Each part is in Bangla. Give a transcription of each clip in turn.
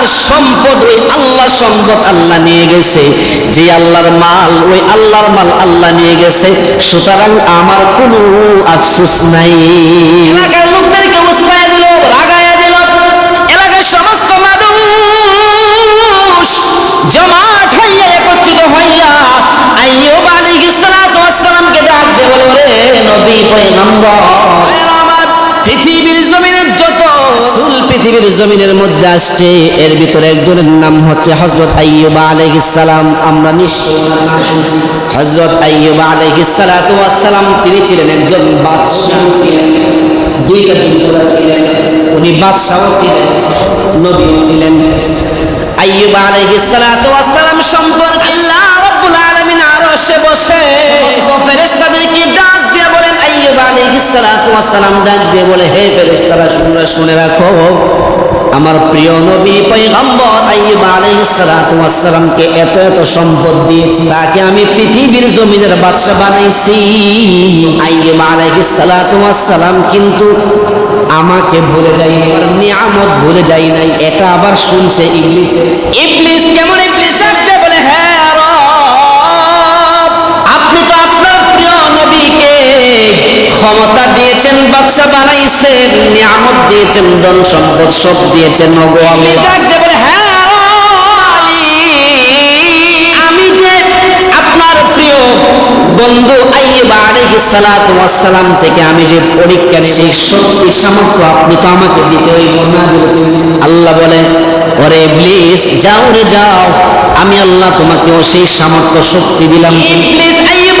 আল্লাহর সম্পদ ওই আল্লাহ সম্পদ আল্লাহ নিয়ে গেছে। যে আল্লাহর মাল, ওই আল্লাহর মাল আল্লাহ নিয়ে গেছে। সুতরাং আমার কোনো আফসোস নাই। এলাকার লোকদেরকে উস্কায় দিল রাগায়া দিল। এলাকার সমস্ত মানুষ জমাট হইয়া একত্রিত হইয়া আইয়ুব আলাইহিস সালাতু ওয়াস ডাক দিয়ে বলে নবী পয়গম্বর আমার পৃথিবীর জমিনের যত রাসূল পৃথিবীর জমিনের মধ্যে আসছে, এর ভিতরে একজনের নাম হচ্ছে হযরত আইয়ুব আলাইহিস সালাম। আমরা নিশ্চয়ই হযরত আইয়ুব আলাইহিস সালাতু ওয়াস সালাম, তিনি ছিলেন একজন বাদশাহ ছিলেন। দুইটা যোগ্যতা ছিলেন। উনি বাদশাহ ছিলেন, নবীও ছিলেন। আইয়ুব আলাইহিস সালাতু ওয়াস সম্পর্কে আল্লাহ রাব্বুল আলামিন আরশে বসে, ফেরেশতাদেরকে সালাম ডাক দিয়ে বলে, হে শুনে রাখো, আমার প্রিয় নবী ওয়াস সালামকে এত এত সম্পদ দিয়েছি, তাকে আমি পৃথিবীর জমিনের বানাইছি। সালাম কিন্তু আমাকে ভুলে যাই আমার নিয়ামত ভুলে যাই নাই। এটা আবার শুনছে ইবলিস। ইবলিস কেমন ক্ষমতা দিয়েছেন বাদশা বানাইছেন, নিয়ামত দিয়েছেন, ধন সম্পদ সব দিয়েছেন, ওগো আমি বলে হ্যাঁ আমি যে আপনার প্রিয় বন্ধু আইয়ুব সালাম থেকে আমি যে পরীক্ষা সেই শক্তি, সামর্থ্য আপনি তো আমাকে দিতে হইব না আল্লাহ বলে, ওরে ইবলিস, যাও রে, যাও, আমি আল্লাহ তোমাকেও সেই সামর্থ্য, শক্তি দিলাম। ইবলিস, আইয়ুব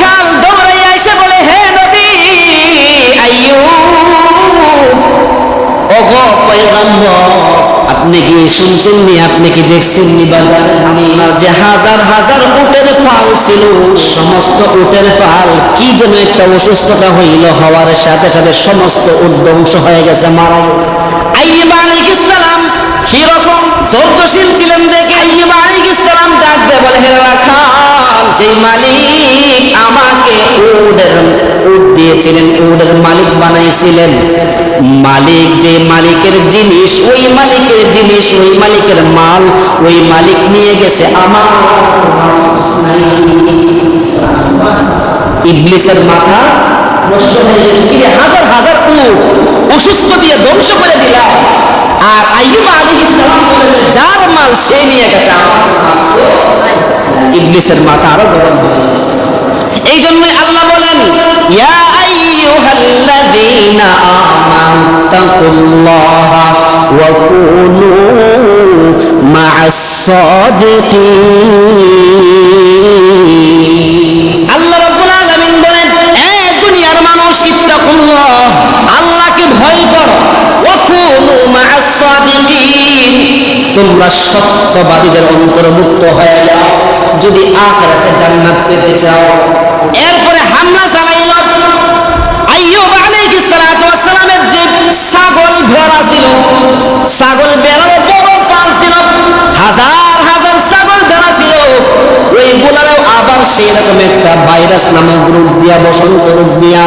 আপনি কি শুনছেন নি আপনি কি দেখছেন নি বাজারে আপনার যে হাজার হাজার উটের ফাল ছিল? সমস্ত উটের ফাল কি যেন একটা অসুস্থতা হইল, হওয়ার সাথে সাথে সমস্ত উট হয়ে গেছে, মারা গেছে আইয়ুব আলাইহিস সালাম কীরকম ধৈর্যশীল ছিলেন দেখে? আইয়ুব আলাইহিস সালাম ডাক দিয়ে বলে, হে রাখাল যে মালিক আমাকে উটের উট দিয়েছিলেন, উটের মালিক বানাইছিলেন মালিক যে মালিকের জিনিস, ওই মালিকের জিনিস, ওই মালিকের মাল, ওই মালিক নিয়ে গেছে আমার। ইবলিসের মাথা হাজার হাজার উট অসুস্থ দিয়ে ধ্বংস করে দিলাম আর আইয়ুব আলাইহিস সালাম বলেন যার মাল সে নিয়ে গেছে। ইবলিসের মাথা আরও গরম এই জন্যই আল্লাহ বলেন, ইয়া আল্লাহ রাব্বুল আলামিন বলেন এ দুনিয়ার মানুষ ইত্তাকুল্লাহ আল্লাহকে ভয় করো। সাদিকিন তোমরা সত্যবাদীদের অন্তর্ভুক্ত হয়ে যাও। যদি আখিরাতে জান্নাত পেতে চাও। এরপরে হামলা ছাগল ভেড়া ছিল। ছাগল ভেড়ার বড় পাল ছিল। হাজার হাজার ছাগল ভেড়া ছিল। ওইগুলারও আবার সেই রকম একটা ভাইরাস নামক রোগ দিয়া, বসন্ত রোগ দিয়া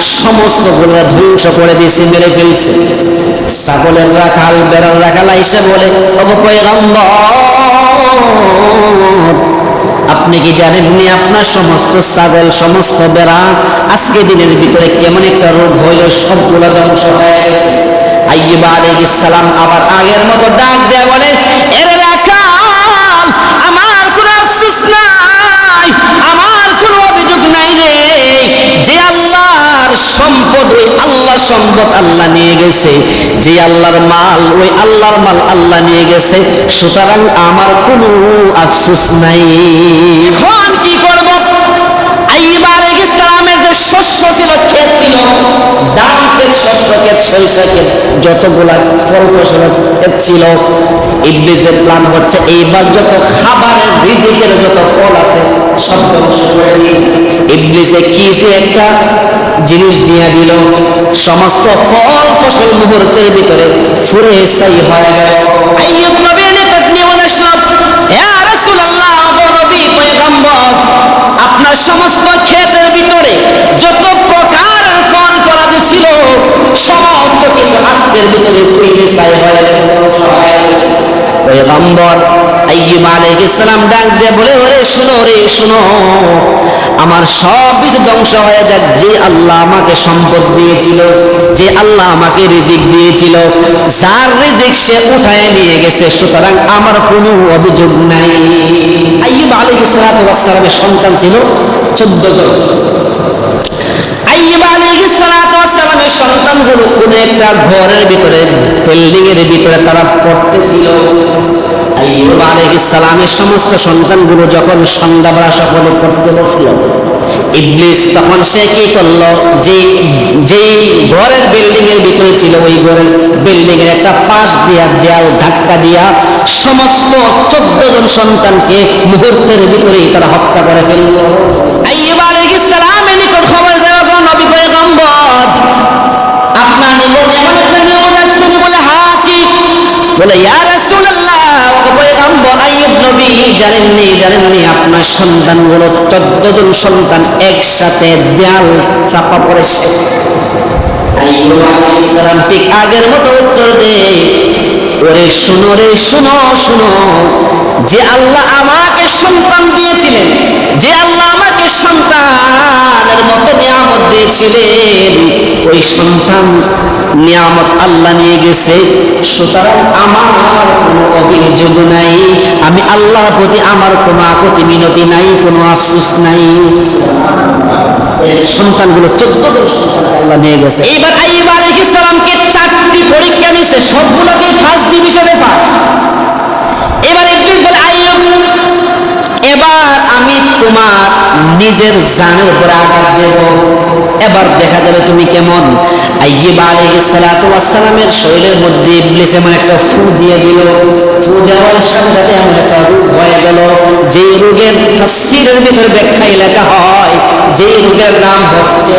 সমস্তগুলা ধ্বংস করে দিয়েছে, মেরে ফেলছে। ছাগলের রাখাল বেড়ার রাখাল আইসে বলে, ওগো পয়গম্বর আপনি কি জানেননি আপনার সমস্ত ছাগল, সমস্ত বেড়া আজকে দিনের ভিতরে কেমন একটা রোগ হইল সবগুলা ধ্বংস হয়ে গেছে। আইয়ুব আলাইহিস সালাম আবার আগের মতো ডাক দেয়া বলে আমার কোনো অভিযোগ নাই রে। যে আল্লাহর সম্পদ, ওই আল্লাহ সম্পদ আল্লাহ নিয়ে গেছে। যে আল্লাহর মাল, ওই আল্লাহর মাল আল্লাহ নিয়ে গেছে। সুতরাং আমার কোনো আফসোস নাই। এখন কি করব? আইয়ুব আলাইহিস সালামের যে শস্য ছিল, ক্ষেত ছিল ধান ক্ষেত শস্য ক্ষেত সরিষা ক্ষেত যতগুলা ফল ফসল ছিল, ইবলিসের প্ল্যান হচ্ছে এইবার যত খাবারের রিজিকের যত ফল আছে, সব ধ্বংস করে ইবলিসে কি যে একটা জিনিস দিয়ে দিল। সমস্ত ফল ফসল মুহূর্তের ভিতরে ফুরে সাই হয়ে। আইয়ুব নবীর নিকট নিয়ে আসলাম ইয়া রাসূলুল্লাহ নবী আপনার সমস্ত ক্ষেতের ভিতরে যত প্রকার ফল ফলাদি ছিল, সমস্ত কিছু আজকের ভিতরে ফুলে সাই হয়ে। পয়গম্বর আইয়ুব আলাইহিস সালাম ডাক দিয়ে বলে, ওরে শুনো রে শুনো, আমার সব কিছু ধ্বংস হয়ে যাক। যে আল্লাহ আমাকে সম্পদ দিয়েছিল, যে আল্লাহ আমাকে রিজিক দিয়েছিল, যার রিজিক সে উঠায় নিয়ে গেছে, সুতরাং আমার কোনো অভিযোগ নাই। আইয়ুব আলাইহিস সালামের সন্তান ছিল চোদ্দ জন। আইয়ুব সালামের সন্তানগুলো কোন একটা ঘরের ভিতরে বিল্ডিং এর ভিতরে তারা পড়তেছিল। আইয়ুব আলাইহিস সালামের সমস্ত সন্তানগুলো যখন সন্ধ্যাবেলা পড়তে ইবলিস তখন সে কি যে যে ঘরের বিল্ডিং এর ভিতরে ছিল, ওই ঘরের বিল্ডিং এর একটা পাশ দিয়া, দেয়াল ধাক্কা দিয়া সমস্ত চোদ্দ জন সন্তানকে মুহূর্তের ভিতরেই তারা হত্যা করে ফেলল। আইয়ুব আলাইহিস সালামের নিকট খবর দেওয়া গো নবী পয়গম্বর আপনার নিকট এমন একটা নিয়ম আসছে বলে হা কি বলে ইয়া রাসূলুল্লাহ ও পয়গম্বর আইয়ুব নবী জানেননি জানেননি, আপনার সন্তানগুলো চোদ্দ জন সন্তান একসাথে দেয়াল চাপা পড়েছে। ঠিক আগের মতো উত্তর দেয় ওরে শুনো রে, শুনো শুনো। যে আল্লাহ আমাকে সন্তান দিয়েছিলেন, যে আল্লাহ আমাকে সন্তানের মতো নিয়ামত দিয়েছিলেন, ওই সন্তান নিয়ামত আল্লাহ নিয়ে গেছে। সুতরাং আমার কোনো অভিযোগ নাই, আমি আল্লাহর প্রতি আমার কোনো আপত্তি, মিনতি নাই, কোনো আফসোস নাই। সন্তানগুলো চোদ্দ সন্তান আল্লাহ নিয়ে গেছে। এইবার আইব সালামকে চারটি পরীক্ষা ফার্স্ট ডিভিশনে ফার্স্ট এবার এবার আমি তোমার নিজের জানের উপরে আঘাত দেব। এবার দেখা যাবে তুমি কেমন। শরীরের মধ্যে ইবলিস এমন একটা ফু দিয়ে দিল। ফু দেওয়ার সাথে সাথে এমন একটা রোগ হয়ে গেল। যে রোগের তাফসীরের ভিতরে ব্যাখ্যায় লেখা হয় যে রোগের নাম হচ্ছে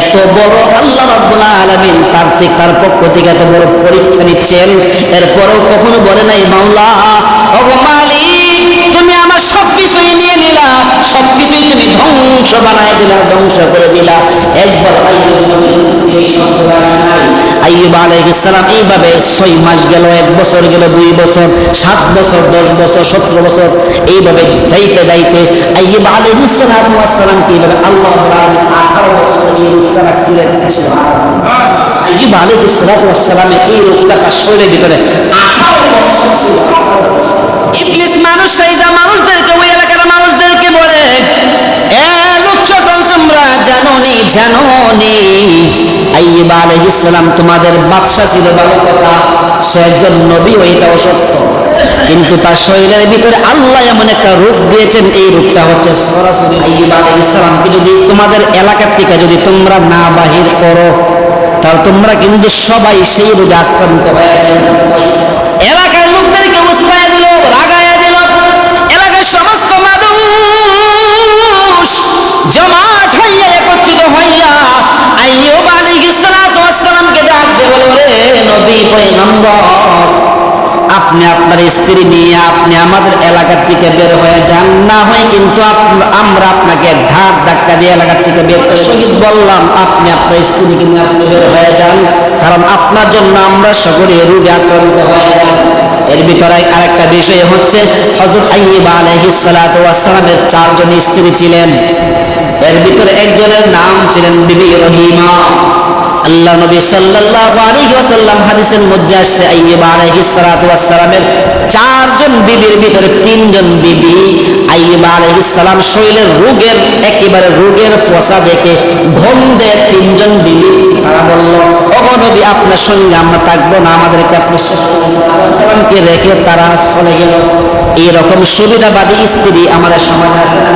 এত বড় আল্লাহ রাব্বুল তার থেকে তার পক্ষ থেকে এত বড় পরীক্ষা নিচ্ছেন। এরপরেও কখনো বলে নাই, মাওলা, ওগো মালিক, তুমি আমার সব কিছুই নিয়ে নিলা, সব কিছুই তুমি ধ্বংস বানায় দিলা ধ্বংস করে দিলা একবার আইয়ুব নবীর মুখে এই শব্দ আসে নাই। আইয়ুব আলাইহিস সালাম এইভাবে ছয় মাস গেল, এক বছর গেল, দুই বছর, সাত বছর, দশ বছর, সতেরো বছর, এইভাবে যাইতে যাইতে আইয়ুব আলাইহিস সালাম কি এইভাবে আল্লাহ এই তার শরীরের ভিতরে আঠারো মানুষ মানুষদেরকে ওই এলাকার মানুষদেরকে বলে। তোমরা জানোনি জানোনি। আইয়ুব আলাইহিস সালাম তোমাদের বাদশা ছিল ভালো কথা। সে একজন নবী এটাও সত্য। কিন্তু তার শরীরের ভিতরে আল্লাহ এমন একটা রোগ দিয়েছেন, এই রোগটা হচ্ছে সরাসরি আইয়ুব আলাইহিস সালামকে যদি তোমাদের এলাকার থেকে যদি তোমরা না বাহির করো, তাহলে তোমরা কিন্তু সবাই সেই রোগে আক্রান্ত হয়ে এলাকার লোকদেরকে উস্কায় দিল, রাগায়া দিল। এলাকার সমস্ত মানুষ হইয়া ডাক নবী আপনি আপনার স্ত্রী নিয়ে আপনি আমাদের এলাকার থেকে বের হয়ে যান না হয় কিন্তু আমরা আপনাকে ঢাক ধাক্কা দিয়ে এলাকার থেকে বের করে শহীদ বললাম, আপনি আপনার স্ত্রীকে নিয়ে আপনি বের হয়ে যান, কারণ আপনার জন্য আমরা সকলে রোগে আক্রান্ত হয়ে যান এর ভিতরে আরেকটা বিষয় হচ্ছে, হযরত আইয়ুব আলাইহিস সালাতু চারজন স্ত্রী ছিলেন। এর ভিতরে একজনের নাম ছিলেন বিবি রহিমা। আল্লাহ নবী সাল্লাল্লাহু আলাইহি ওয়াসাল্লাম হাদিসের মধ্যে আসছে, আইয়ুব আলাইহিস সালাতু ওয়াস সালামের চারজন বিবির ভিতরে তিনজন বিবি, আইয়ুব আলাইহিস সালাম শরীরের রোগের, একেবারে রোগের ফসা দেখে গন্ধে তিনজন বিবি। তারা বলল, ওগো নবী, আপনার সঙ্গে আমরা থাকব না আমাদেরকে আপনি শেষ সালামকে রেখে তারা চলে গেল। এইরকম সুবিধাবাদী স্ত্রী আমাদের সমাজে আছে না?